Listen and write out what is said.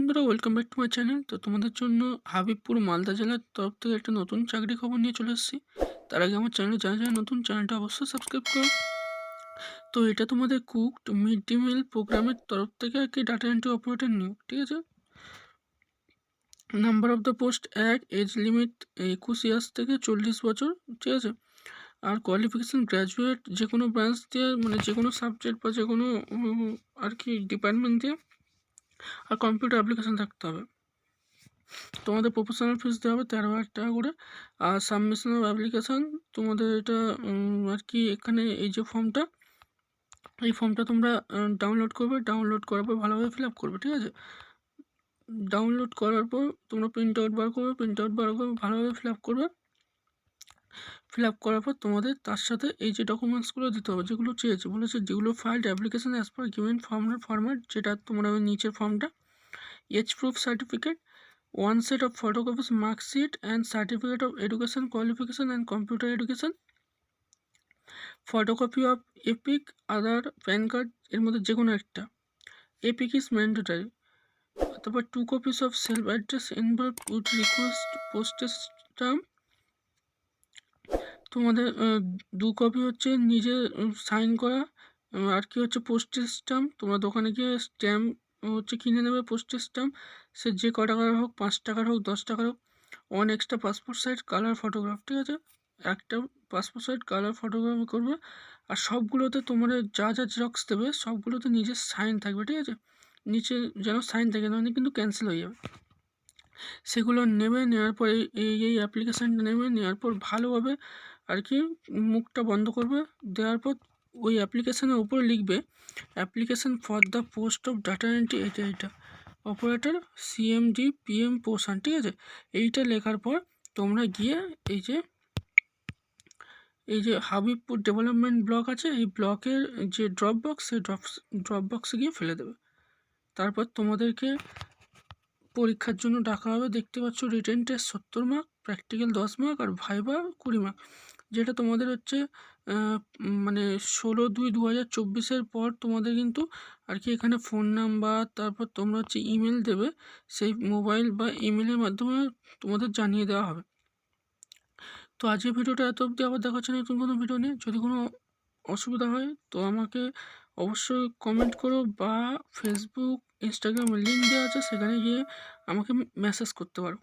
বন্ধুরা welcome back to my channel তো তোমাদের জন্য হাবিবপুর, মালদা জেলার তরফ থেকে একটা নতুন চাকরি খবর নিয়ে চলে এসেছি। তার আগে আমার চ্যানেলে যা যা নতুন চ্যানেলটা অবশ্যই সাবস্ক্রাইব করো। তো এটা তোমাদের কুকড মিড ডে মিল প্রোগ্রামের তরফ থেকে আর কি ডাটা এন্ট্রি অপারেটর নিয়োগ, ঠিক আছে? নাম্বার অফ দ্য পোস্ট এক এজ লিমিট একুশ ইয়ার্স থেকে চল্লিশ বছর, ঠিক আছে? আর কোয়ালিফিকেশান গ্র্যাজুয়েট যে কোনো ব্রাঞ্চ দিয়ে মানে যে কোনো সাবজেক্ট বা যে কোনো আর কি ডিপার্টমেন্ট দিয়ে আর কম্পিউটার অ্যাপ্লিকেশান থাকতে হবে। তোমাদের প্রফেশনাল ফিস দেওয়া হবে তেরো হাজার টাকা করে। আর সাবমিশন অফ অ্যাপ্লিকেশান তোমাদের এটা আর কি এখানে এই যে ফর্মটা এই ফর্মটা তোমরা ডাউনলোড করবে। ডাউনলোড করার পর ভালোভাবে ফিল আপ করবে, ঠিক আছে? ডাউনলোড করার পর তোমরা প্রিন্ট আউট বার করবে। প্রিন্ট আউট বার করে ভালোভাবে ফিল আপ করবে। ফিল আপ করার পর তোমাদের তার সাথে এই যে ডকুমেন্টসগুলো দিতে হবে, যেগুলো চেয়েছে বলেছে যেগুলো file application as per given ফর্মের ফরম্যাট যেটা তোমরা ওই নিচের ফর্মটা age proof certificate one set of photocopies marksheet and certificate of education qualification and computer education photocopy of EPIC other PAN card এর মধ্যে যে কোনো একটা। এপিক ইজ ম্যান্ডেটারি তারপর two copies of self address involve with request postage stamp তোমাদের দু copy হচ্ছে নিজে সাইন করা আর কি হচ্ছে পোস্টের স্ট্যাম্প তোমরা দোকানে গিয়ে স্ট্যাম্প হচ্ছে কিনে নেবে পোস্টের স্ট্যাম্প সে যে ক টাকার হোক, পাঁচ টাকার হোক, দশ টাকার হোক one extra passport size colour photograph ঠিক আছে? একটা পাসপোর্ট সাইজ কালার ফটোগ্রাফ করবে, আর সবগুলোতে তোমরা যা যা জেরক্স দেবে, সবগুলোতে নিজের সাইন থাকবে, ঠিক আছে? নিচে যেন সাইন থাকে নাহলে কিন্তু ক্যান্সেল হয়ে যাবে। সেগুলো নেবে, নেওয়ার পরে এই এই অ্যাপ্লিকেশানটা নেবে, নেওয়ার পর ভালোভাবে আর কি মুখটা বন্ধ করবে। দেওয়ার পর ওই অ্যাপ্লিকেশানের উপরে লিখবে application for the post of data entry এটা এটা। অপারেটর সিএমডি পিএম পোষণ ঠিক আছে? এইটা লেখার পর তোমরা গিয়ে এই যে এই যে হাবিবপুর ডেভেলপমেন্ট ব্লক আছে, এই ব্লকের যে ড্রপ বক্স সেই ড্রপ ড্রপ বক্সে গিয়ে ফেলে দেবে। তারপর তোমাদেরকে পরীক্ষার জন্য ডাকা হবে। দেখতে পাচ্ছ রিটেন টেস্ট, সত্তর মার্ক প্র্যাকটিক্যাল দশ মার্ক আর ভাইবা কুড়ি মার্ক যেটা তোমাদের হচ্ছে মানে ষোলো দুই দু হাজার চব্বিশের পর তোমাদের কিন্তু আর কি এখানে ফোন নাম্বার তারপর তোমরা হচ্ছে ইমেল দেবে। সেই মোবাইল বা ইমেলের মাধ্যমে তোমাদের জানিয়ে দেওয়া হবে। তো আজকের ভিডিওটা এত অবধি। আবার দেখা হচ্ছে নতুন কোনো ভিডিও নিয়ে। যদি কোনো অসুবিধা হয় তো আমাকে অবশ্যই কমেন্ট করো বা ফেসবুক ইনস্টাগ্রামে লিঙ্ক দেওয়া আছে, সেখানে গিয়ে আমাকে মেসেজ করতে পারো।